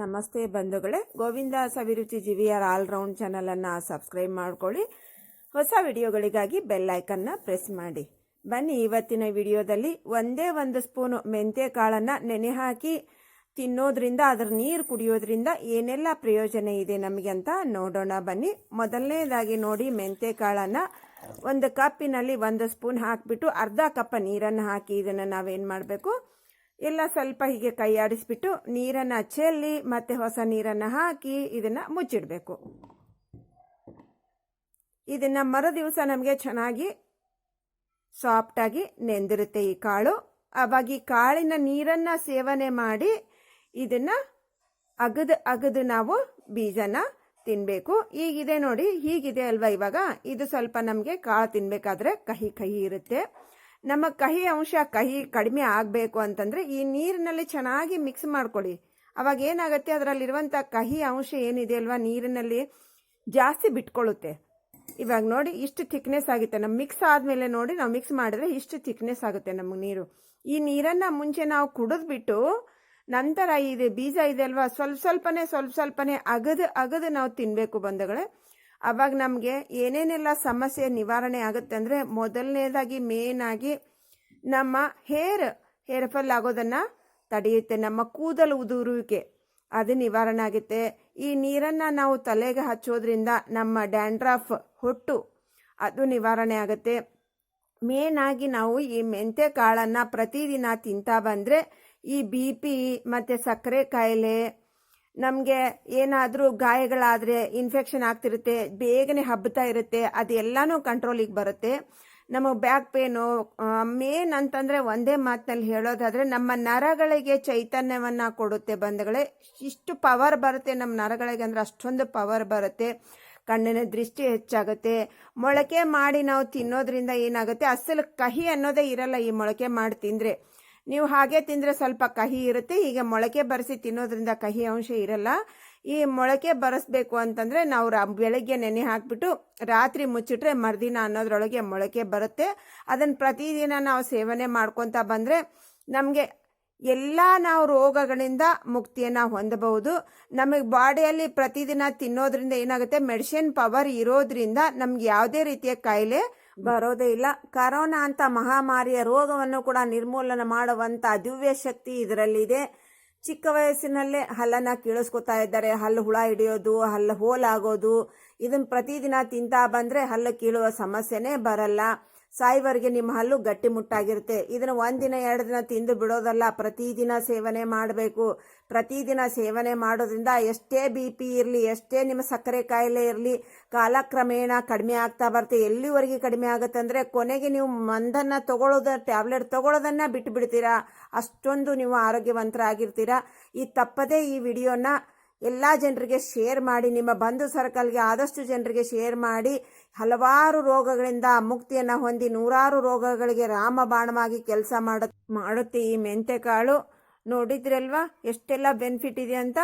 ನಮಸ್ತೆ ಬಂಧುಗಳೇ. Govinda Saviruchi GVR all round ಚಾನಲನ್ನು ಸಬ್ಸ್ಕ್ರೈಬ್ ಮಾಡ್ಕೊಳ್ಳಿ. ಹೊಸ ವಿಡಿಯೋಗಳಿಗಾಗಿ ಬೆಲ್ ಐಕನ್ನ ಪ್ರೆಸ್ ಮಾಡಿ. ಬನ್ನಿ ಇವತ್ತಿನ ವಿಡಿಯೋದಲ್ಲಿ ಒಂದೇ ಒಂದು ಸ್ಪೂನು ಮೆಂತ್ಯ ಕಾಳನ್ನು ನೆನೆ ಹಾಕಿ ತಿನ್ನೋದ್ರಿಂದ, ಅದರ ನೀರು ಕುಡಿಯೋದ್ರಿಂದ ಏನೆಲ್ಲ ಪ್ರಯೋಜನ ಇದೆ ನಮಗೆ ಅಂತ ನೋಡೋಣ ಬನ್ನಿ. ಮೊದಲನೇದಾಗಿ ನೋಡಿ ಮೆಂತ್ಯ ಕಾಳನ್ನು ಒಂದು ಕಪ್ಪಿನಲ್ಲಿ ಒಂದು ಸ್ಪೂನ್ ಹಾಕಿಬಿಟ್ಟು ಅರ್ಧ ಕಪ್ ನೀರನ್ನು ಹಾಕಿ ಇದನ್ನು ನಾವೇನು ಮಾಡಬೇಕು? ಎಲ್ಲ ಸ್ವಲ್ಪ ಹೀಗೆ ಕೈ ನೀರನ್ನು ಚೆಲ್ಲಿ ಮತ್ತೆ ಹೊಸ ನೀರನ್ನು ಹಾಕಿ ಇದನ್ನು ಮುಚ್ಚಿಡಬೇಕು. ಇದನ್ನು ಮರು ದಿವಸ ನಮಗೆ ಚೆನ್ನಾಗಿ ಸಾಫ್ಟಾಗಿ ನೆಂದಿರುತ್ತೆ ಈ ಕಾಳು. ಅವಾಗ ಈ ಕಾಳಿನ ನೀರನ್ನು ಸೇವನೆ ಮಾಡಿ ಇದನ್ನು ಅಗದು ಅಗದು ನಾವು ಬೀಜನ ತಿನ್ನಬೇಕು ಈಗಿದೆ ನೋಡಿ, ಹೀಗಿದೆ ಅಲ್ವಾ ಇವಾಗ? ಇದು ಸ್ವಲ್ಪ ನಮಗೆ ಕಾಳು ತಿನ್ನಬೇಕಾದ್ರೆ ಕಹಿ ಕಹಿ ಇರುತ್ತೆ. ನಮ್ಮ ಕಹಿ ಅಂಶ ಕಹಿ ಕಡಿಮೆ ಆಗಬೇಕು ಅಂತಂದರೆ ಈ ನೀರಿನಲ್ಲಿ ಚೆನ್ನಾಗಿ ಮಿಕ್ಸ್ ಮಾಡ್ಕೊಳ್ಳಿ ಅವಾಗ ಏನಾಗುತ್ತೆ? ಅದರಲ್ಲಿರುವಂಥ ಕಹಿ ಅಂಶ ಏನಿದೆ ಅಲ್ವಾ? ನೀರಿನಲ್ಲಿ ಜಾಸ್ತಿ ಬಿಟ್ಕೊಳ್ಳುತ್ತೆ. ಇವಾಗ ನೋಡಿ, ಇಷ್ಟು ಥಿಕ್ನೆಸ್ ಆಗುತ್ತೆ. ನಮ್ಮ ಮಿಕ್ಸ್ ಆದಮೇಲೆ ನೋಡಿ, ನಾವು ಮಿಕ್ಸ್ ಮಾಡಿದ್ರೆ ಇಷ್ಟು ಥಿಕ್ನೆಸ್ ಆಗುತ್ತೆ ನಮಗೆ ನೀರು. ಈ ನೀರನ್ನು ಮುಂಚೆ ನಾವು ಕುಡಿದ್ಬಿಟ್ಟು ನಂತರ ಇದು ಬೀಜ ಇದೆ ಅಲ್ವಾ? ಸ್ವಲ್ಪ ಸ್ವಲ್ಪನೇ ಸ್ವಲ್ಪ ಸ್ವಲ್ಪನೇ ಅಗದು ಅಗದು ನಾವು ತಿನ್ನಬೇಕು ಬಂಧುಗಳೇ. ಅವಾಗ ನಮಗೆ ಏನೇನೆಲ್ಲ ಸಮಸ್ಯೆ ನಿವಾರಣೆ ಆಗುತ್ತೆ ಅಂದರೆ ಮೊದಲನೇದಾಗಿ ಮೇನ್ ಆಗಿ ನಮ್ಮ ಹೇರ್ ಹೇರ್ ಫಾಲ್ ಆಗೋದನ್ನು ತಡೆಯುತ್ತೆ. ನಮ್ಮ ಕೂದಲು ಉದುರುವಿಕೆ ಅದು ನಿವಾರಣೆ ಆಗುತ್ತೆ. ಈ ನೀರನ್ನು ನಾವು ತಲೆಗೆ ಹಚ್ಚೋದ್ರಿಂದ ನಮ್ಮ ಡ್ಯಾಂಡ್ರಫ್ ಹೊಟ್ಟು ಅದು ನಿವಾರಣೆ ಆಗುತ್ತೆ. ಮೇನ್ ಆಗಿ ನಾವು ಈ ಮೆಂತೆ ಕಾಳನ್ನು ಪ್ರತಿದಿನ ತಿಂತಾ ಬಂದರೆ ಈ ಬಿ ಪಿ ಮತ್ತು ಸಕ್ಕರೆ ಕಾಯಿಲೆ ನಮಗೆ ಏನಾದರೂ ಗಾಯಗಳಾದರೆ ಇನ್ಫೆಕ್ಷನ್ ಆಗ್ತಿರುತ್ತೆ, ಬೇಗನೆ ಹಬ್ಬತಾ ಇರುತ್ತೆ, ಅದೆಲ್ಲನೂ ಕಂಟ್ರೋಲಿಗೆ ಬರುತ್ತೆ. ನಮ್ಮ ಬ್ಯಾಕ್ ಪೇನು ಮೇನ್ ಅಂತಂದರೆ ಒಂದೇ ಮಾತಿನಲ್ಲಿ ಹೇಳೋದಾದರೆ ನಮ್ಮ ನರಗಳಿಗೆ ಚೈತನ್ಯವನ್ನು ಕೊಡುತ್ತೆ ಬಂಧುಗಳೇ. ಇಷ್ಟು ಪವರ್ ಬರುತ್ತೆ ನಮ್ಮ ನರಗಳಿಗೆ ಅಂದರೆ ಅಷ್ಟೊಂದು ಪವರ್ ಬರುತ್ತೆ. ಕಣ್ಣಿನ ದೃಷ್ಟಿ ಹೆಚ್ಚಾಗುತ್ತೆ. ಮೊಳಕೆ ಮಾಡಿ ನಾವು ತಿನ್ನೋದ್ರಿಂದ ಏನಾಗುತ್ತೆ? ಅಸಲು ಕಹಿ ಅನ್ನೋದೇ ಇರಲ್ಲ ಈ ಮೊಳಕೆ ಮಾಡಿ ತಿಂದರೆ. ನೀವು ಹಾಗೆ ತಿಂದರೆ ಸ್ವಲ್ಪ ಕಹಿ ಇರುತ್ತೆ. ಈಗ ಮೊಳಕೆ ಬರೆಸಿ ತಿನ್ನೋದ್ರಿಂದ ಕಹಿ ಅಂಶ ಇರಲ್ಲ. ಈ ಮೊಳಕೆ ಬರೆಸ್ಬೇಕು ಅಂತಂದರೆ ನಾವು ರಾ, ಬೆಳಗ್ಗೆ ನೆನೆ ಹಾಕಿಬಿಟ್ಟು ರಾತ್ರಿ ಮುಚ್ಚಿಟ್ರೆ ಮರುದಿನ ಅನ್ನೋದ್ರೊಳಗೆ ಮೊಳಕೆ ಬರುತ್ತೆ. ಅದನ್ನು ಪ್ರತಿದಿನ ನಾವು ಸೇವನೆ ಮಾಡ್ಕೊತಾ ಬಂದರೆ ನಮಗೆ ಎಲ್ಲ ನಾವು ರೋಗಗಳಿಂದ ಮುಕ್ತಿಯನ್ನು ಹೊಂದಬಹುದು. ನಮಗೆ ಬಾಡಿಯಲ್ಲಿ ಪ್ರತಿದಿನ ತಿನ್ನೋದ್ರಿಂದ ಏನಾಗುತ್ತೆ? ಮೆಡಿಸಿನ್ ಪವರ್ ಇರೋದ್ರಿಂದ ನಮ್ಗೆ ಯಾವುದೇ ರೀತಿಯ ಕಾಯಿಲೆ ಬರೋದೇ ಇಲ್ಲ. ಕರೋನಾ ಅಂತ ಮಹಾಮಾರಿಯ ರೋಗವನ್ನು ಕೂಡ ನಿರ್ಮೂಲನೆ ಮಾಡುವಂಥ ದಿವ್ಯ ಶಕ್ತಿ ಇದರಲ್ಲಿದೆ. ಚಿಕ್ಕ ವಯಸ್ಸಿನಲ್ಲೇ ಹಲ್ಲನ್ನು ಕೀಳಿಸ್ಕೊತಾ ಇದ್ದಾರೆ. ಹಲ್ಲು ಹುಳ ಹಿಡಿಯೋದು, ಹಲ್ಲು ಹೋಲಾಗೋದು ಇದನ್ನು ಪ್ರತಿದಿನ ತಿಂತಾ ಬಂದರೆ ಹಲ್ಲು ಕೀಳುವ ಸಮಸ್ಯೆನೇ ಬರಲ್ಲ. ಸಾಯಿವರೆಗೆ ನಿಮ್ಮ ಹಲ್ಲು ಗಟ್ಟಿಮುಟ್ಟಾಗಿರುತ್ತೆ ಇದನ್ನು ಒಂದಿನ, ಎರಡು ದಿನ ತಿಂದು ಬಿಡೋದಲ್ಲ. ಪ್ರತಿದಿನ ಸೇವನೆ ಮಾಡಬೇಕು. ಪ್ರತಿದಿನ ಸೇವನೆ ಮಾಡೋದ್ರಿಂದ ಎಷ್ಟೇ ಬಿ ಪಿ ಇರಲಿ, ಎಷ್ಟೇ ನಿಮ್ಮ ಸಕ್ಕರೆ ಕಾಯಿಲೆ ಇರಲಿ, ಕಾಲಕ್ರಮೇಣ ಕಡಿಮೆ ಆಗ್ತಾ ಬರುತ್ತೆ. ಎಲ್ಲಿವರೆಗೆ ಕಡಿಮೆ ಆಗುತ್ತೆ ಅಂದರೆ ಕೊನೆಗೆ ನೀವು ಮಂದನ್ನು ತಗೊಳ್ಳೋದ, ಟ್ಯಾಬ್ಲೆಟ್ ತಗೊಳ್ಳೋದನ್ನು ಬಿಟ್ಟು ಬಿಡ್ತೀರಾ ಅಷ್ಟೊಂದು ನೀವು ಆರೋಗ್ಯವಂತರಾಗಿರ್ತೀರಾ. ಈ ತಪ್ಪದೇ ಈ ವಿಡಿಯೋನ ಎಲ್ಲ ಜನರಿಗೆ ಶೇರ್ ಮಾಡಿ, ನಿಮ್ಮ ಬಂಧು ಸರ್ಕಲ್ಗೆ ಆದಷ್ಟು ಜನರಿಗೆ ಶೇರ್ ಮಾಡಿ, ಹಲವಾರು ರೋಗಗಳಿಂದ ಮುಕ್ತಿಯನ್ನು ಹೊಂದಿ, ನೂರಾರು ರೋಗಗಳಿಗೆ ರಾಮಬಾಣವಾಗಿ ಕೆಲಸ ಮಾಡ, ಮಾಡುತ್ತೆ ಈ ಮೆಂತೆಕಾಳು. ನೋಡಿದ್ರಲ್ವಾ? ಎಷ್ಟೆಲ್ಲ ಬೆನಿಫಿಟ್ ಇದೆ ಅಂತ?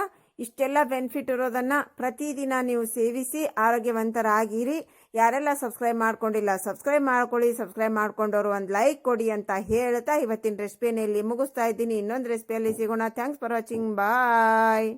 ಇಷ್ಟೆಲ್ಲ ಬೆನಿಫಿಟ್ ಇರೋದನ್ನು ಪ್ರತಿದಿನ ನೀವು ಸೇವಿಸಿ ಆರೋಗ್ಯವಂತರಾಗಿರಿ. ಯಾರೆಲ್ಲ ಸಬ್ಸ್ಕ್ರೈಬ್ ಮಾಡ್ಕೊಂಡಿಲ್ಲ ಸಬ್ಸ್ಕ್ರೈಬ್ ಮಾಡ್ಕೊಳ್ಳಿ. ಸಬ್ಸ್ಕ್ರೈಬ್ ಮಾಡ್ಕೊಂಡವರು ಒಂದು ಲೈಕ್ ಕೊಡಿ ಅಂತ ಹೇಳ್ತಾ ಇವತ್ತಿನ ರೆಸಿಪಿಯಲ್ಲಿ ಮುಗಿಸ್ತಾ ಇದ್ದೀನಿ. ಇನ್ನೊಂದು ರೆಸಿಪಿಯಲ್ಲಿ ಸಿಗೋಣ. Thanks for watching bye